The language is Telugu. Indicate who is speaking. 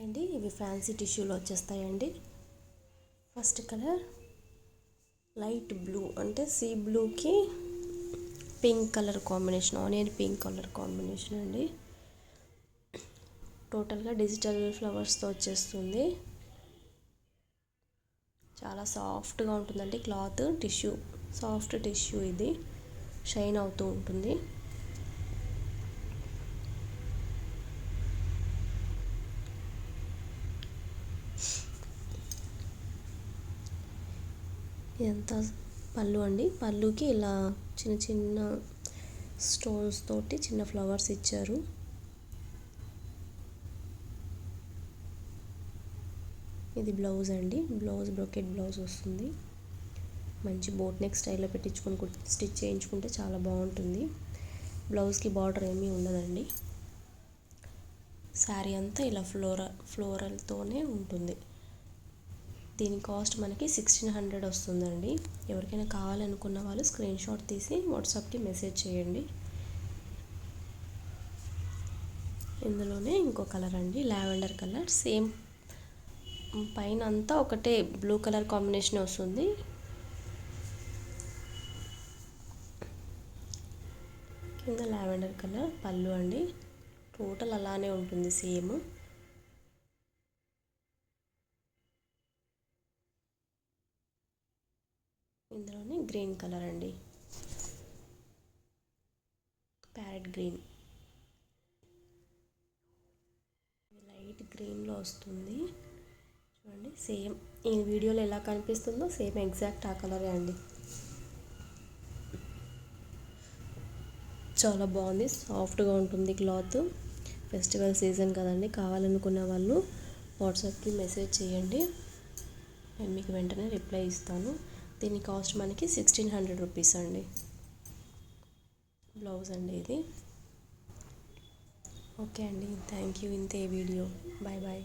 Speaker 1: హాయ్ ఇవి ఫ్యాన్సీ టిష్యూలు వచ్చేస్తాయండి. ఫస్ట్ కలర్ లైట్ బ్లూ అంటే సీ బ్లూకి pink colour combination onion pink colour combination అండి. టోటల్గా డిజిటల్ ఫ్లవర్స్తో వచ్చేస్తుంది. చాలా సాఫ్ట్గా ఉంటుందండి క్లాత్ టిష్యూ సాఫ్ట్ టిష్యూ ఇది. షైన్ అవుతూ ఉంటుంది. ఇదంతా పళ్ళు అండి. పళ్ళుకి ఇలా చిన్న చిన్న స్టోన్స్ తోటి చిన్న ఫ్లవర్స్ ఇచ్చారు. ఇది బ్లౌజ్ అండి. బ్లౌజ్ బ్రొకెట్ బ్లౌజ్ వస్తుంది. మంచి బోట్ నెక్ స్టైల్లో పెట్టించుకొని స్టిచ్ చేయించుకుంటే చాలా బాగుంటుంది. బ్లౌజ్కి బార్డర్ ఏమీ ఉండదండి. శారీ అంతా ఇలా ఫ్లోర ఫ్లోరల్తోనే ఉంటుంది. దీని కాస్ట్ మనకి సిక్స్టీన్ హండ్రెడ్ వస్తుందండి. ఎవరికైనా కావాలనుకున్న వాళ్ళు స్క్రీన్ షాట్ తీసి వాట్సాప్కి మెసేజ్ చేయండి. ఇందులోనే ఇంకో కలర్ అండి లావెండర్ కలర్ సేమ్ పైన అంతా ఒకటే బ్లూ కలర్ కాంబినేషన్ వస్తుంది. కింద లావెండర్ కలర్ పళ్ళు అండి. టోటల్ అలానే ఉంటుంది సేమ్. ఇందులోనే గ్రీన్ కలర్ అండి. Parrot green. లైట్ గ్రీన్లో వస్తుంది. చూడండి సేమ్ ఈ వీడియోలో ఎలా కనిపిస్తుందో సేమ్ ఎగ్జాక్ట్ ఆ కలరే అండి. చాలా బాగుంది సాఫ్ట్గా ఉంటుంది క్లాత్. ఫెస్టివల్ సీజన్ కదండి కావాలనుకున్న వాళ్ళు వాట్సాప్కి మెసేజ్ చేయండి. నేను మీకు వెంటనే రిప్లై ఇస్తాను. దీని కాస్ట్ మనకి సిక్స్టీన్ హండ్రెడ్ రూపీస్ అండి. బ్లౌజ్ అండి ఇది. ఓకే అండి. థ్యాంక్ యూ ఇంతే వీడియో. Bye bye